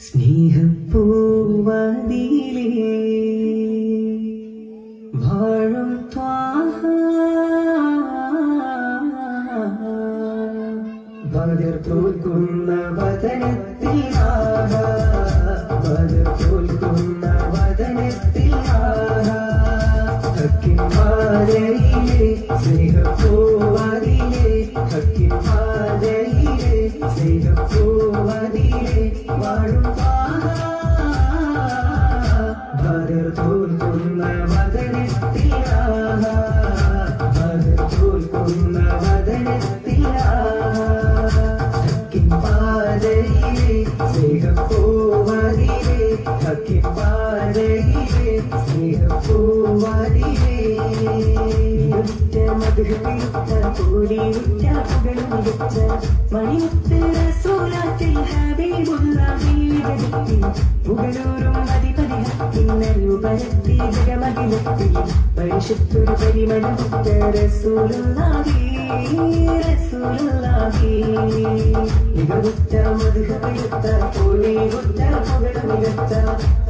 സ്നേഹപ്പൂവതിലേ വാഴും ത്വാഹ. ബദർ തോൽക്കുന്ന വദനത്തിൽ തോൽക്കുന്ന വദനത്തിൽ ആഹ ബദർ തോൽക്കുന്ന വദനത്തിൽ ആഹ ഹക്കിൻ പാതയിലെ സ്നേഹപ്പൂവതിലെ ഹക്കിൻ പാതയിലെ സ്നേഹപ്പൂവതിലെ ഉറ്റ മധുരമിട്ട കൂടിയുറ്റ പുകളുമിച്ച മണിമുത്ത് റസൂലാത്തിൽ ഹബീബുല്ലാഹി ജഗത്തിൽ പുകളൂറും അധിപതി ജഗമകിലെത്തി പരിശുദ്ധൊരു റസൂലുള്ളാഹി മികവുറ്റ മധുരമിട്ട കൂടിയുറ്റ പുകളുമിച്ച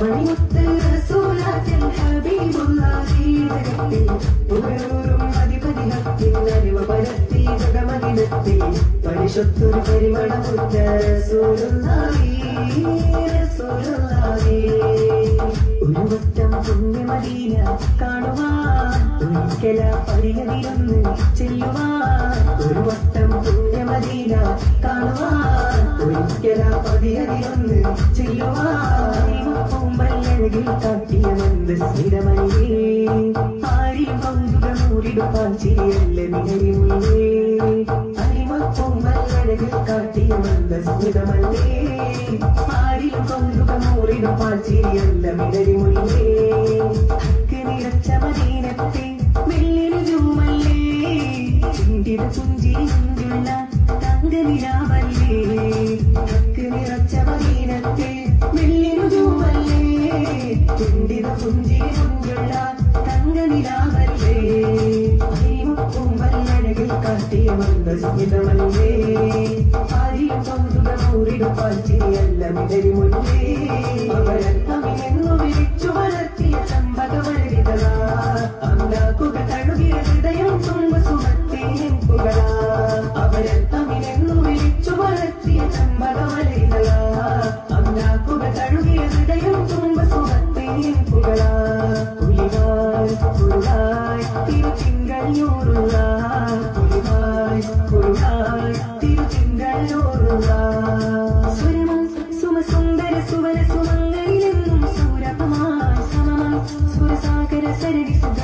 മണിമുത്ത് റസൂലാത്തിൽ ഹബീബുല്ലാഹി ജഗത്തിൽ പുകളൂറും അധിപതി ഹക്കിന്നറിവ് പരത്തി ജഗമകിലെത്തി പരിശുദ്ധൊരു പരിമളമുറ്റ റസൂലുള്ളാഹി റസൂലുള്ളാഹി ഒരു വട്ടം പുണ്യമദീന കാണുവാൻ ഒരിക്കല പരിഗതിയൊന്ന് ചെല്ലുവാൻ ഒരു വട്ടം പുണ്യമദീന കാണുവാൻ ഒരിക്കല പരിഗതിയൊന്ന് ചെല്ലുവാൻ പൂമ്പല്ലഴകിൽ കാട്ടിയ മന്ദ സ്ഥിരമല്ലേ. ആരും കൗതുകമൂരിടുവാൻ ചിരിയല്ല നിഹരിമുള്ളേ അരിമപ്പൂമ്പല്ലഴകിൽ കാട്ടിയ മന്ദ സ്ഥിരമല്ലേ. ആരും കൗതുകമൂരിടുവാൻ ചിരിയല്ല മിടരിമുള്ളേ ഹക്ക് നിറച്ച മദീനത്തെ വെള്ളിനു പുഞ്ചിരി മുഞ്ചുള്ള തങ്കനിലാവല്ലേ ഹക്ക് നിറച്ച മദീനത്തെ വെള്ളിനു ജൂമല്ലേ ചിന്തിത പുഞ്ചിരി മുഞ്ചുള്ള തങ്കനിലാവല്ലേ അരിമുപ്പുമ്പല്ലഴകിൽ കാട്ടിയ മന്ദസ്മിതമല്ലേ. ആര്യം കൗതുകമൂരിടുപ്പാൽ ചിരിയല്ല മിടരിമുല്ലേ അവരത്തമിനെന്നു വിളിച്ചു വളർത്തിയ ചമ്പകമരുവിതള അമ്ലാക്കുക തഴുകിയ ഹൃദയം തുമ്പ സുമത്തേൻ പുകള അവരത്തമിനെന്നു വിളിച്ചു വളർത്തിയ ചമ്പകമരുവിതള അമ്ലാക്കുക തഴുകിയ ഹൃദയം തുമ്പ സുമത്തേൻ പുകള പുലിവായ് പുരുളായ് തിരുത്തിങ്കൾ ഞൂറുള്ള City.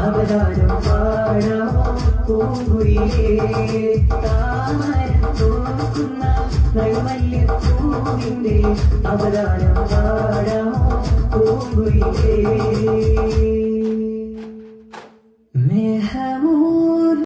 അവതാരം പാടാമോ പൂങ്കുയിലേ താമര തോൽക്കുന്ന നൈമല്യ പൂവിന്റെ അവതാരം പാടാമോ പൂങ്കുയിലേ മെഹമൂദ്